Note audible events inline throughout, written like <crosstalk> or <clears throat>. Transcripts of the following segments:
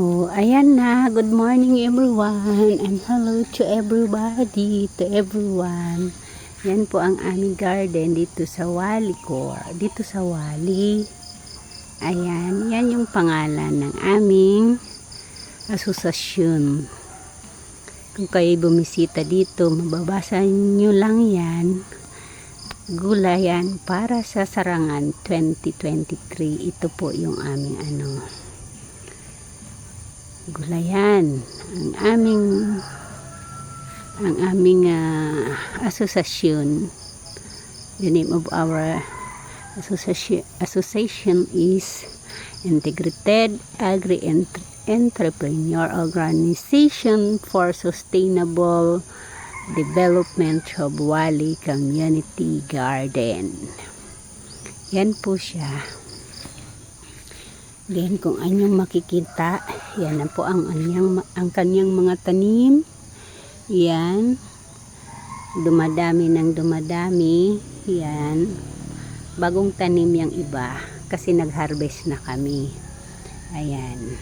So, ayan na. Good morning everyone. And hello to everybody, to everyone. Yan po ang aming garden dito sa Wali ko. Dito sa Wali. Ayan. Yan yung pangalan ng aming asosasyon. Kung kayo bumisita dito, mababasa nyo lang yan. Gulayan para sa Sarangan 2023. Ito po yung aming ano gulayan. Ang aming ang aming ah, asosasyon. The name of our association, association is Integrated Agri Ent- Entrepreneur Organization for Sustainable Development of Wali Community Garden. Yan po siya Then kung anyong makikita, yan na po ang anyang ang kanyang mga tanim. Yan. Dumadami ng dumadami. Yan. Bagong tanim yung iba kasi nag-harvest na kami. Ayan.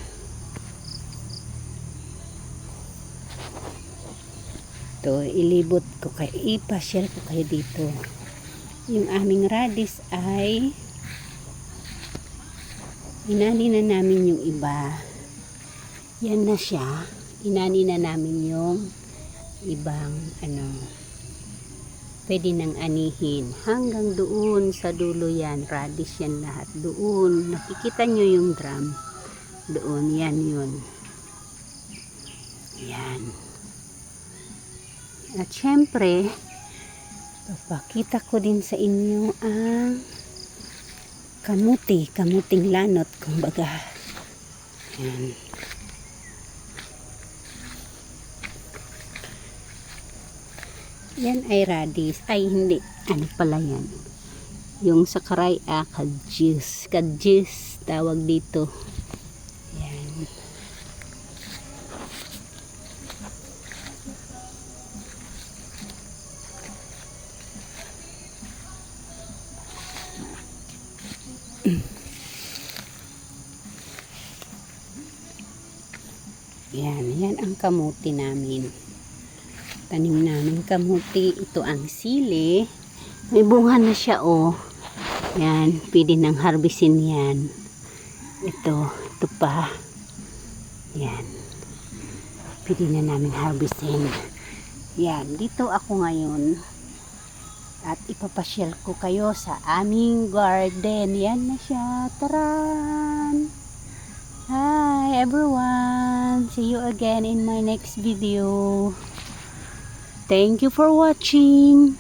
To ilibot ko kayo, ipasyal ko kayo dito. Yung aming radish ay inani na namin yung iba. Yan na siya. Inani na namin yung ibang ano pwede nang anihin. Hanggang doon sa dulo yan. Radish yan lahat. Doon. Nakikita nyo yung drum. Doon. Yan yun. Yan. At syempre, papakita ko din sa inyo ang kamuti, kamuting lanot, kumbaga. Yan. Yan ay radish. Ay, hindi. Ano pala yan? Yung sa karay, ah, kadyus. Kadyus, tawag dito. Yan. <clears throat> Yan, yan ang kamuti namin. Tanim namin kamuti. Ito ang sili. May bunga na siya, oh. Yan, pwede nang harbisin yan. Ito, ito pa. Yan. Pwede na namin harbisin. Yan, dito ako ngayon. At ipapasyal ko kayo sa aming garden. Yan na siya. Taran! Hi everyone! See you again in my next video. Thank you for watching.